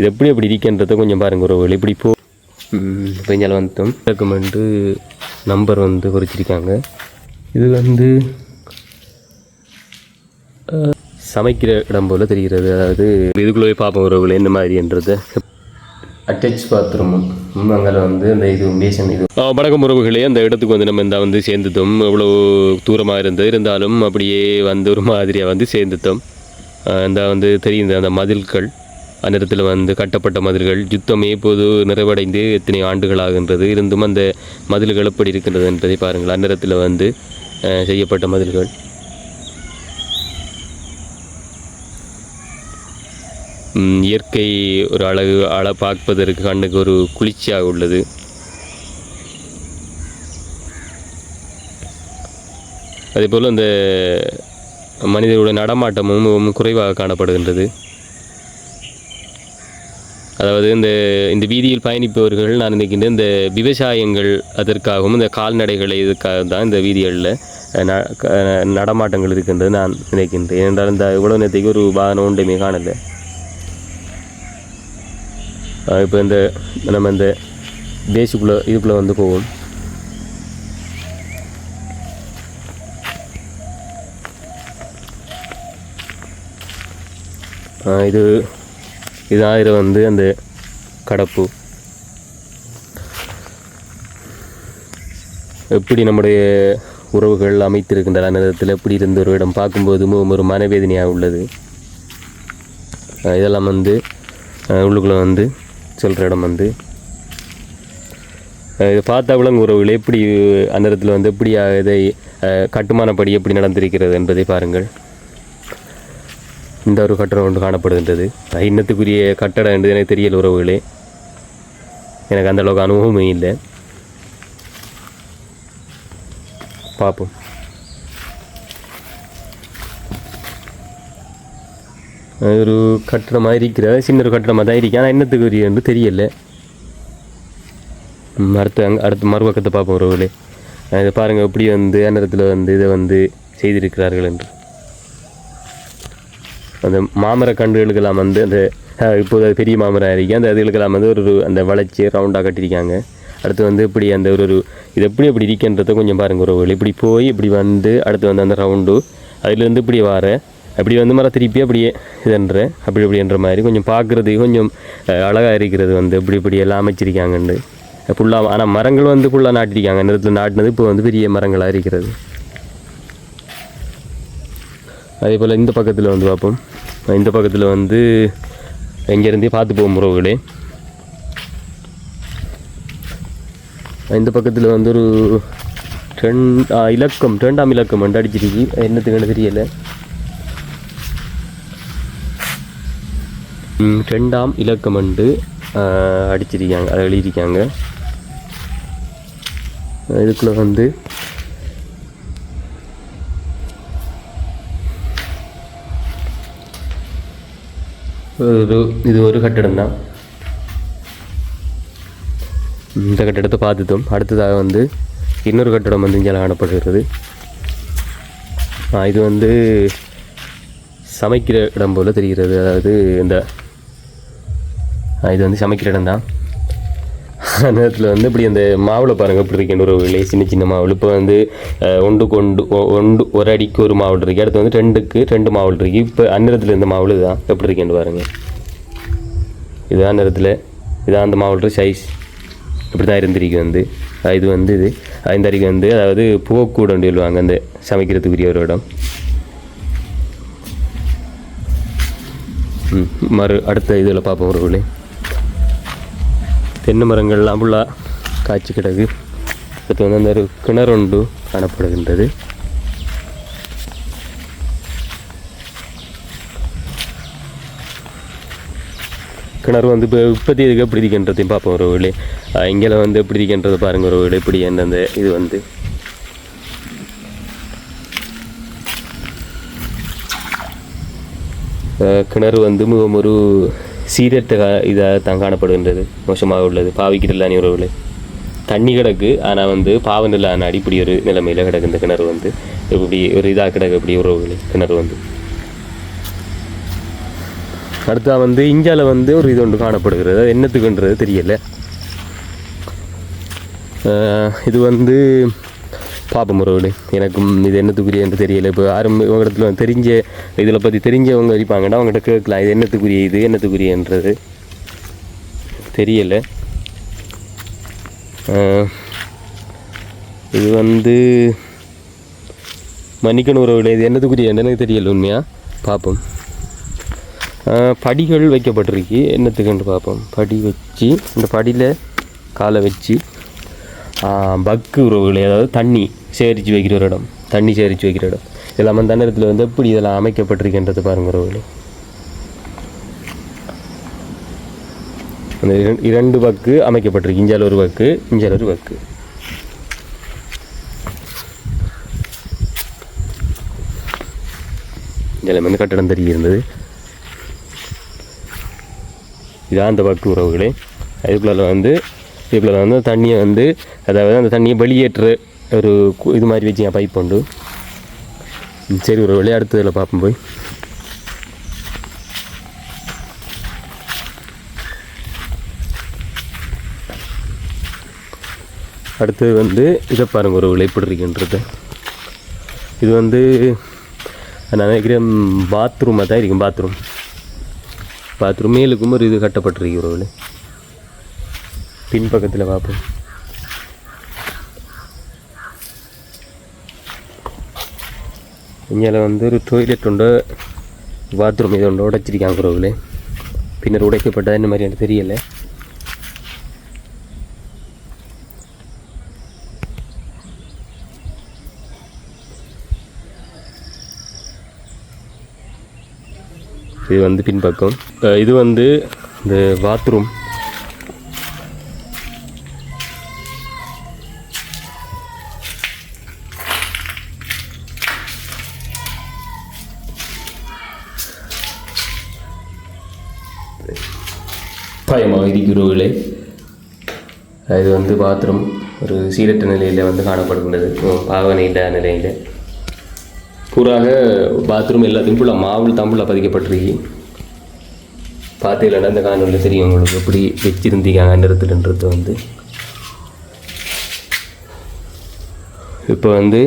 இது எப்படி எப்படி இருக்கின்றதை கொஞ்சம் பாருங்க உறவுகள். இப்படி போ இங்கே வந்துட்டோம் டாக்குமெண்ட்டு நம்பர் வந்து குறிச்சிருக்காங்க. இது வந்து சமைக்கிற இடம் போல் தெரிகிறது. அதாவது இதுக்குள்ளே பார்ப்போம் உறவுகள் என்ன மாதிரின்றதை அட்டாச் பாத்ரூமும் அங்கே வந்து அந்த இது பேசன் இது. வணக்கம் உறவுகளே. அந்த இடத்துக்கு வந்து நம்ம இந்த வந்து சேர்ந்துட்டோம். எவ்வளோ தூரமாக இருந்தது இருந்தாலும் அப்படியே வந்து ஒரு மாதிரியாக வந்து சேர்ந்துட்டோம். இந்த வந்து தெரியுது அந்த மதில்கள். அந்நேரத்தில் வந்து கட்டப்பட்ட மதில்கள் யுத்தமே இப்போது நிறைவடைந்து எத்தனை ஆண்டுகள் ஆகின்றது இருந்தும் அந்த மதில்கள் எப்படி இருக்கின்றது என்பதை பாருங்கள். அந்நேரத்தில் வந்து செய்யப்பட்ட மதில்கள். இயற்கை ஒரு அழகு அழ பார்ப்பதற்கு கண்ணுக்கு ஒரு குளிர்ச்சியாக உள்ளது. அதேபோல் அந்த மனிதர்களுடைய நடமாட்டமும் மிகவும் குறைவாக காணப்படுகின்றது. அதாவது இந்த இந்த வீதியில் பயணிப்பவர்கள் நான் நினைக்கின்றேன் இந்த விவசாயங்கள் அதற்காகவும் இந்த கால்நடைகளை இதுக்காக தான் இந்த வீதிகளில் ந- க- நடமாட்டங்கள் இருக்கின்றது நான் நினைக்கின்றேன். ஏனென்றால் இந்த இவ்வளோ நேரத்துக்கு ஒரு வாகனம் ஒன்றுமே காணலை இப்போ இந்த நம்ம இந்த பேஸுக்குள்ளே இதுக்குள்ளே வந்து போவோம். இது இதாயிரம் வந்து அந்த கடப்பு. எப்படி நம்முடைய உறவுகள் அமைத்திருக்கின்ற நேரத்தில் எப்படி இருந்த ஒரு இடம்? பார்க்கும்போது ஒரு மனவேதனையாக உள்ளது. இதெல்லாம் வந்து உள்ளுக்குள்ளே வந்து சொல்கிற இடம் வந்து. இதை பார்த்தா விலங்கு உறவுகள் எப்படி அந்த இடத்துல வந்து எப்படி இதை கட்டுமானப்படி எப்படி நடந்திருக்கிறது என்பதை பாருங்கள். இந்த ஒரு கட்டடம் ஒன்று காணப்படுகின்றது. இன்னத்துக்குரிய கட்டடம் என்று எனக்கு தெரியல உறவுகளே. எனக்கு அந்தளவுக்கு அனுபவமே இல்லை. பார்ப்போம். அது ஒரு கட்டடமாக இருக்கிற சின்ன ஒரு கட்டடமாக தான் இருக்கு. ஆனால் என்னத்துக்குரிய என்று தெரியல. அடுத்து அங்கே அடுத்து மறுபக்கத்தை பார்ப்போம் உறவுகளே. இதை பாருங்கள் எப்படி வந்து அந்நேரத்தில் வந்து இதை வந்து செய்திருக்கிறார்கள் என்று. அந்த மாமர கன்றுகளுக்கெல்லாம் வந்து அந்த இப்போது அது பெரிய மாமரம் இருக்கு. அந்த அதுகளுக்கெல்லாம் வந்து ஒரு அந்த வளைச்சி ரவுண்டாக கட்டியிருக்காங்க. அடுத்து வந்து இப்படி அந்த ஒரு ஒரு இது எப்படி எப்படி இருக்கின்றதை கொஞ்சம் பாருங்கள் உறவுகள். இப்படி போய் இப்படி வந்து அடுத்து வந்து அந்த ரவுண்டு அதுலேருந்து இப்படி வர அப்படி வந்து மரம் திருப்பி அப்படியே இதுன்ற அப்படி இப்படின்ற மாதிரி கொஞ்சம் பார்க்குறது கொஞ்சம் அழகாக இருக்கிறது வந்து இப்படி இப்படி எல்லாம் அமைச்சிருக்காங்கண்டு. ஃபுல்லாக ஆனால் மரங்கள் வந்து ஃபுல்லாக நாட்டிருக்காங்க நிலத்தில் நாட்டினது இப்போ வந்து பெரிய மரங்களாக இருக்கிறது. அதே போல் இந்த பக்கத்தில் வந்து பார்ப்போம் இந்த பக்கத்தில் வந்து எங்கேருந்தே பார்த்து போகும் உறவுகளே இந்த பக்கத்தில் வந்து ஒரு ரெண் இலக்கம் ரெண்டாம் இலக்கம் வந்து அடிச்சிருக்கு. தெரியலை. தெரியல ரெண்டாம் இலக்கம் வந்து அடிச்சிருக்காங்க அதை எழுதியிருக்காங்க. இதுக்குள்ளே வந்து ஒரு இது ஒரு கட்டடம் தான். இந்த கட்டடத்தை பார்த்துட்டோம். அடுத்ததாக வந்து இன்னொரு கட்டடம் வந்து இங்கே காணப்படுகிறது. இது வந்து சமைக்கிற இடம் போல் தெரிகிறது. அதாவது இந்த இது வந்து சமைக்கிற இடம் தான். நேரத்தில் வந்து இப்படி அந்த மாவில் பாருங்கள் இப்படி இருக்கேன் ஒரு சின்ன சின்ன மாவில். இப்போ வந்து ஒன்று ஒ- ஒன்று ஒரு அடிக்கு ஒரு மாவில் இருக்குது அடுத்து வந்து ரெண்டுக்கு ரெண்டு மாவில் இருக்குது இப்போ அந்நேரத்தில் இந்த மாவில் இதுதான். எப்படி இருக்கேன்னு பாருங்கள் இதுதான் நேரத்தில் இதான் அந்த மாவட்ட சைஸ் இப்படி தான் இருந்திருக்கு வந்து. இது வந்து இது. அஹ் இந்த அடிக்கு வந்து அதாவது புகக்கூடம் சொல்லுவாங்க அந்த சமைக்கிறதுக்குரிய ஒரு இடம். ம், மறு அடுத்த இதில் பார்ப்போம் ஒரு தென்னை மரங்கள்லாம் ஃபுல்லாக காய்ச்சி கிடக்கு. அடுத்து வந்து அந்த ஒரு கிணறு ஒன்று காணப்படுகின்றது. கிணறு வந்து இப்போ இப்போத்தி இதுக்கு எப்படி இருக்கின்றதையும் பார்ப்போம் ஒரு வீடு இங்கே வந்து எப்படி இருக்கின்றது பாருங்கள் ஒரு வீடு இப்படி அந்த இது வந்து. கிணறு வந்து மிகவும் ஒரு சீரற்ற இதாக தான் காணப்படுகின்றது. மோசமாக உள்ளது. பாவிக்கிறலானி ஒரு தண்ணி கிடக்கு ஆனால் வந்து பாவம் அடிப்படி ஒரு நிலைமையில் கிடக்கு இந்த கிணறு வந்து இப்படி ஒரு இதாக கிடக்கு இப்படி ஒரு கிணறு வந்து. அடுத்தா வந்து இந்தியாவில் வந்து ஒரு இது ஒன்று காணப்படுகிறது. அது என்னத்துக்குன்றது தெரியலை. இது வந்து பார்ப்போம் உறவுகளே எனக்கும் இது என்னத்துக்குரிய என்று தெரியல. இப்போ யாரும் இடத்துல தெரிஞ்ச இதில் பற்றி தெரிஞ்சவங்க இருப்பாங்கன்னா அவங்ககிட்ட கேட்கலாம். இது என்னத்துக்குரிய இது என்னத்துக்குரியன்றது தெரியலை. இது வந்து மன்னிக்கணும் உறவுகளே இது என்னத்துக்குரிய எனக்கு தெரியல உண்மையாக பார்ப்போம் படிகள் வைக்கப்பட்டிருக்கு. என்னத்துக்குன்னு பார்ப்போம் படி வச்சு இந்த படியில் காலை வச்சு பக்கு உறவுகளே அதாவது தண்ணி. சேகரித்து வைக்கிற ஒரு இடம் தண்ணி சேகரித்து வைக்கிற இடம். இதெல்லாம் அந்த நேரத்தில் வந்து எப்படி இதெல்லாம் அமைக்கப்பட்டிருக்கின்றது பாருங்க உறவுகளே அந்த இரண்டு பக்கு அமைக்கப்பட்டிருக்கு. இஞ்சால் ஒரு பக்கு இஞ்சால் ஒரு பக்கு. இதில் வந்து கட்டடம் இருந்தது இதான் அந்த பக்கு உறவுகளே. அதுக்குள்ள வந்து இதுக்குள்ள வந்து தண்ணியை வந்து அதாவது அந்த தண்ணியை வெளியேற்று ஒரு கு- இது மாதிரி வச்சு பைப் உண்டு. சரி ஒரு விளையாடுத்ததில் பார்ப்போம் போய். அடுத்தது வந்து இதை பாருங்க ஒரு எப்படி இது வந்து நான் நினைக்கிறேன் பாத்ரூமாக தான் இருக்கும் பாத்ரூம். பாத்ரூம் மேலுக்கும் ஒரு இது கட்டப்பட்டிருக்கு ஒரு பின்பக்கத்தில் பார்ப்போம் இங்கே வந்து ஒரு டொய்லெட் உண்டு பாத்ரூம் இது ஒன்று உடைச்சிருக்காங்க உறவுகளே பின்னர் உடைக்கப்பட்டது இந்த மாதிரி எனக்கு தெரியலை. இது வந்து பின்பக்கம். இது வந்து இந்த பாத்ரூம் இது வந்து பாத்ரூம் ஒரு சீரற்ற நிலையில் வந்து காணப்படுகின்றது. பாவனை இல்லாத நிலையில். பூராக பாத்ரூம் எல்லாத்தையும் ஃபுல்லாக மாவுள் தம்புள்ள பதிக்கப்பட்டிருக்கு. பார்த்தீங்களா இந்த காணொலியில் தெரியும் உங்களுக்கு எப்படி வச்சிருந்தீங்க நிறத்துலன்றது வந்து. இப்போ வந்து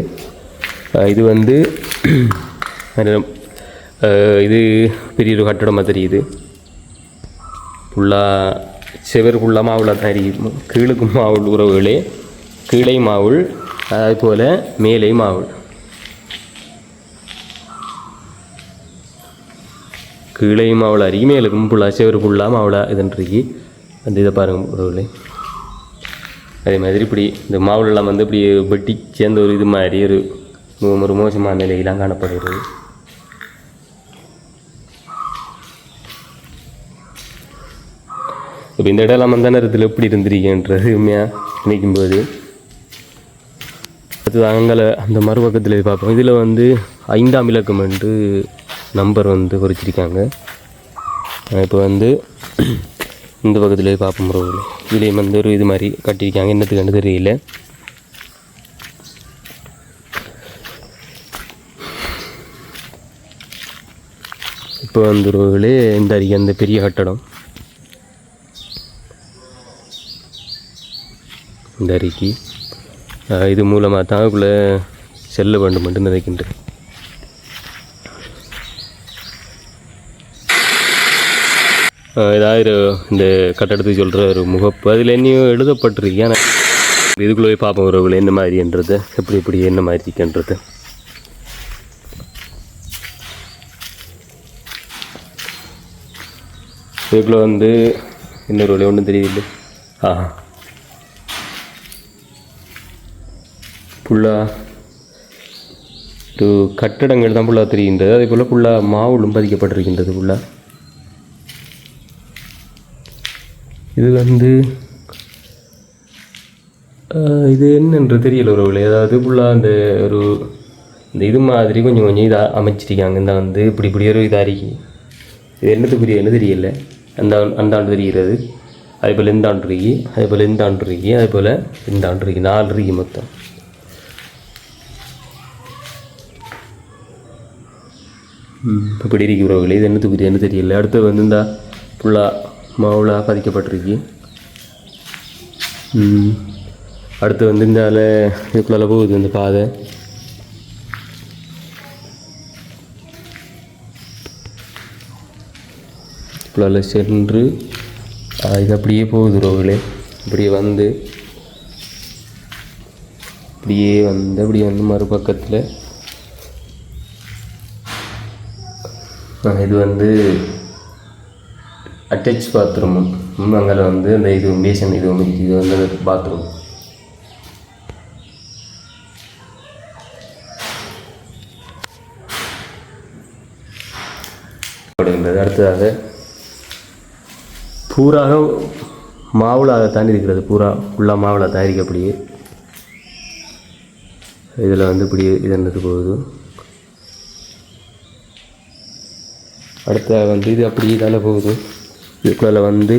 இது வந்து இது பெரிய ஒரு கட்டடமாக தெரியுது. ஃபுல்லாக செவர் ஃபுல்லாக மாவுள தான் இருக்கும் கீழுக்கு மாவுள் உறவுகளே. கீழே மாவுள் அதுபோல் மேலே மாவுள். கீழே மாவுள அருகி மேலுக்கும் ஃபுல்லாக செவர் ஃபுல்லாக மாவுள இதுன்றிருக்கு. அந்த இதை பாருங்க உறவுகளே. அதே மாதிரி இப்படி இந்த மாவுளெல்லாம் வந்து இப்படி வெட்டி சேர்ந்த ஒரு இது மாதிரி ஒரு ஒரு மோசமான நிலையெல்லாம் காணப்படுகிறது. இப்போ இந்த இடம்லாம் அந்த நேரத்தில் எப்படி இருந்திருக்கேன்றது உண்மையாக நினைக்கும்போது அடுத்தது அங்கே அந்த மறுபக்கத்தில் பார்ப்போம். இதில் வந்து ஐந்தாம் இலக்கம் என்று நம்பர் வந்து குறிச்சிருக்காங்க. இப்போ வந்து இந்த பக்கத்தில் பார்ப்போம் ரோவில் இதுலேயும் வந்து ஒரு இது மாதிரி கட்டியிருக்காங்க. என்னத்துக்கு தெரியல. இப்போ வந்து ரோவிலே இந்த அருகே அந்த பெரிய கட்டடம். இந்த அறிக்கை இது மூலமாக தான் அதுக்குள்ளே செல்ல வேண்டும் என்று நினைக்கின்றேன். ஏதாவது இந்த கட்டடத்துக்கு சொல்கிற ஒரு முகப்பு. அதில் என்னையும் எழுதப்பட்டிருக்கு. ஆனால் இதுக்குள்ளே போய் பார்ப்போம் உறவுகள் என்ன மாதிரின்றது எப்படி எப்படி என்ன மாதிரி இருக்குன்றது. இதுக்குள்ளே வந்து இன்னொரு வழி ஒன்றும் தெரியல ஆஹா. ஃபுல்லாக ஒரு கட்டடங்கள் தான் ஃபுல்லாக தெரிகின்றது. அதே போல் ஃபுல்லாக மாவுளும் பதிக்கப்பட்டிருக்கின்றது ஃபுல்லாக இது வந்து இது என்னன்று தெரியல ஒரு ஏதாவது ஃபுல்லாக அந்த ஒரு இந்த இது மாதிரி கொஞ்சம் கொஞ்சம் இதாக அமைச்சிருக்காங்க. இந்த வந்து இப்படி இப்படி ஒரு இதாக இருக்கு. இது என்னத்துக்குரியன்னு தெரியல. அந்த அந்த ஆண்டு தெரிகிறது. அதே போல் இந்த ஆண்டு இருக்கு அதே போல் இந்த ஆண்டு இருக்கு அதே போல் இந்த ஆண்டு இருக்கு நாலு இருக்கு மொத்தம். இப்படி இருக்கு உறவுகளே இது என்னத்துக்குரியன்னு தெரியல. அடுத்து வந்து இந்த ஃபுல்லாக மாவுலாக பதிக்கப்பட்டிருக்கு. அடுத்து வந்து இந்த அலை இதுக்குள்ளால போகுது இந்த பாதை. இதுக்குள்ளால சென்று இது அப்படியே போகுது உறவுகளே இப்படியே வந்து இப்படியே வந்து அப்படியே வந்து மறுபக்கத்தில் இது வந்து அட்டாச் பாத்ரூம் அங்கே வந்து அந்த இது பேசன் இது வந்து இது வந்து பாத்ரூம் அப்படின்றது. அடுத்ததாக பூராக மாவுளாக தாண்டி இருக்கிறது பூரா ஃபுல்லாக மாவுல தயாரிக்க அப்படியே இதில் வந்து இப்படி இது என்னது போகுது. அடுத்த வந்து இது அப்படியே இதால் போகுது. இதுக்குள்ளே வந்து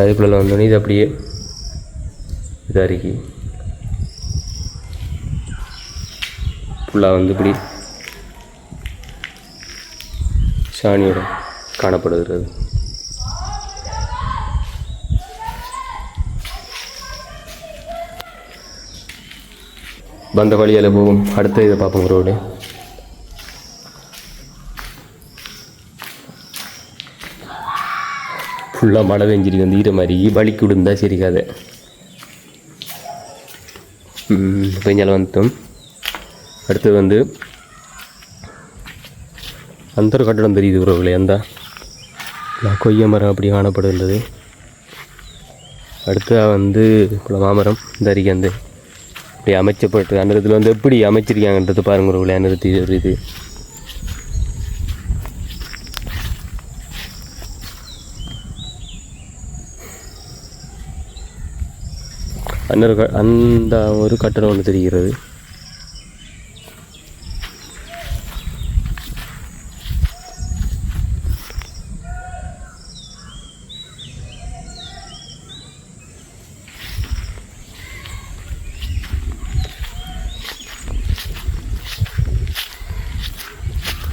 அதுக்குள்ளே வந்தோடனே இது அப்படியே இதாக இருக்கு ஃபுல்லாக வந்து இப்படி சாணியோட காணப்படுகிறது. வந்த வழியால் போகும். அடுத்த இதை பார்ப்போம் ரோடு ஃபுல்லாக மழை பெஞ்சிருக்கு. வந்து ஈர மாதிரி வலிக்கு விடுந்தா சரி கதை பெஞ்சால வந்துட்டோம். அடுத்தது வந்து அந்த ஒரு கட்டடம் தெரியுது உறவுகளே அந்த கொய்ய மரம் அப்படி காணப்படுகின்றது. அடுத்ததாக வந்து இவ்வளோ மாமரம் இந்த அருகே வந்து இப்படி அமைச்சப்பட்டு அந்த இடத்துல வந்து எப்படி அமைச்சிருக்காங்கன்றது பாருங்க உறவுகளே அந்த இது. அந்த க- அந்த ஒரு கட்டடம் ஒன்று தெரிகிறது.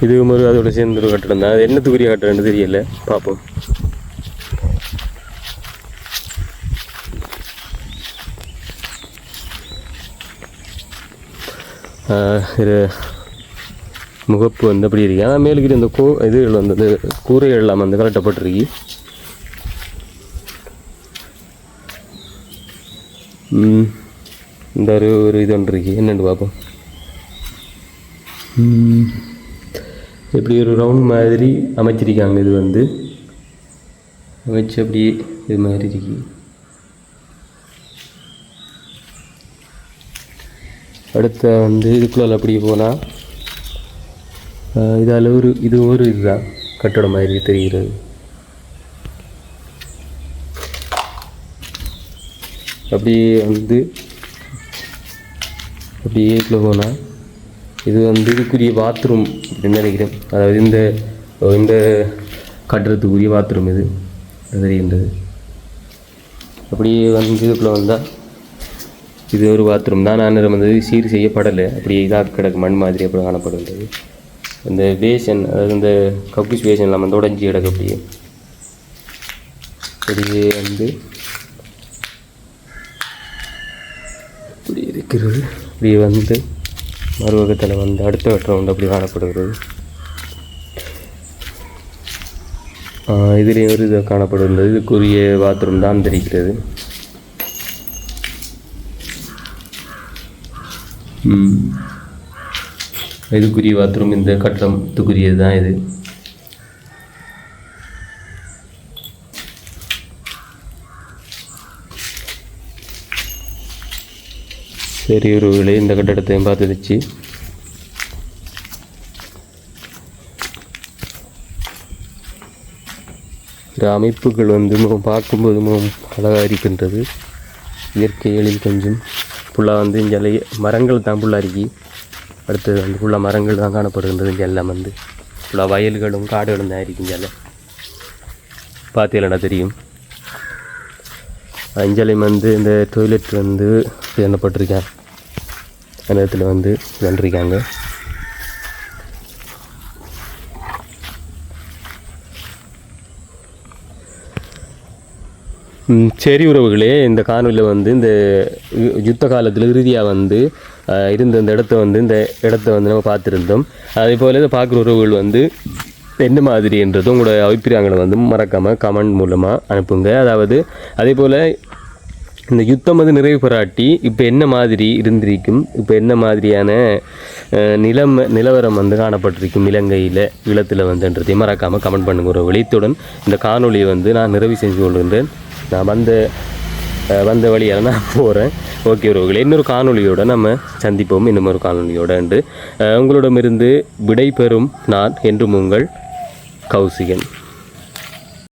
இதுவும் ஒரு அதோட சேர்ந்து ஒரு கட்டடம் தான். அது என்னத்துக்குரிய கட்டடம்னு தெரியல. பார்ப்போம். இது முகப்பு வந்து அப்படி இருக்கு. ஆனால் மேலுக்கு இந்த கூ இதுகள் வந்து இந்த கூரைகள் எல்லாம் வந்து கலட்டப்பட்டிருக்கு இந்த ஒரு ஒரு இது ஒன்று இருக்கு. என்னென்னு பார்ப்போம். இப்படி ஒரு ரவுண்ட் மாதிரி அமைச்சிருக்காங்க. இது வந்து. அமைச்சு அப்படியே இது மாதிரி இருக்குது அடுத்த வந்து இதுக்குள்ள அப்படி போனால் இதால் ஒரு இது ஒரு இதுதான் கட்டடம் மாதிரி தெரிகிறது. அப்படியே வந்து அப்படியே இதுக்குள்ள போனால் இது வந்து இதுக்குரிய பாத்ரூம் அப்படின்னு நினைக்கிறேன். அதாவது இந்த இந்த கட்டடத்துக்குரிய பாத்ரூம் இது. தெரிகின்றது. அப்படியே வந்து இதுக்குள்ளே வந்தால் இது ஒரு பாத்ரூம் தான். நான் வந்து சீர் செய்யப்படலை. அப்படி இதாக கிடக்கு. மண் மாதிரி அப்படி காணப்படுகின்றது இந்த பேசன் அதாவது இந்த கக்கூஸ் பேசன் இல்லாமல் வந்து உடஞ்சி கிடக்கு அப்படியே. அப்படியே வந்து இப்படி இருக்கிறது. இப்படி வந்து மறுவகத்தில் வந்து அடுத்த வட்டம் அப்படி காணப்படுகிறது. இதிலே ஒரு இது காணப்படுகிறது இதுக்குரிய பாத்ரூம் தான் தெரிகிறது. இதுக்குரிய பாத்ரூம் இந்த கட்டடத்துக்குரியது தான் இது. சரி ஒரு இந்த கட்டடத்தையும் பார்த்துடுச்சு. இந்த அமைப்புகள் வந்து பார்க்கும்போது அழகாக இருக்கின்றது. இயற்கை எழில் கொஞ்சம் ஃபுல்லாக வந்து இங்கே மரங்கள் தான் ஃபுல்லாக இருக்கி அடுத்தது வந்து ஃபுல்லாக மரங்கள் தான் காணப்படுகின்றது. இங்கே எல்லாம் வந்து ஃபுல்லாக வயல்களும் காடுகளும் தான் இருக்கு இங்கே பார்த்தீங்களா தெரியும்? அஞ்சலை வந்து இந்த டொய்லெட் வந்து என்னப்பட்டிருக்கேன் அந்த இடத்துல வந்து வென்றிருக்காங்க சரி உறவுகளே இந்த காணொலியில் வந்து இந்த யு- யுத்த காலத்தில் இறுதியாக வந்து இருந்த இந்த இடத்த வந்து இந்த இடத்த வந்து நம்ம பார்த்துருந்தோம். அதே போல் இதை பார்க்குற உறவுகள் வந்து என்ன மாதிரின்றது உங்களோட அபிப்பிராயங்களை வந்து மறக்காமல் கமெண்ட் மூலமாக அனுப்புங்க. அதாவது அதே போல் இந்த யுத்தம் வந்து நிறைவு பெறாட்டி இப்போ என்ன மாதிரி இருந்திருக்கும்? இப்போ என்ன மாதிரியான நிலம் நிலவரம் வந்து காணப்பட்டிருக்கும் இலங்கையில் ஈழத்தில் வந்துன்றதையும் மறக்காமல் கமெண்ட் பண்ணுங்க ஒரு வெளியத்துடன் இந்த காணொலியை வந்து நான் நிறைவு செஞ்சு கொள்கின்றேன். நான் வந்த வந்த வழியால் நான் போகிறேன் ஓகே உறவுகளே இன்னொரு காணொலியோடு நம்ம சந்திப்போம். இன்னும் ஒரு காணொலியோடு என்று உங்களிடமிருந்து விடை பெறும் நான் என்றும் உங்கள் கௌசிகன்.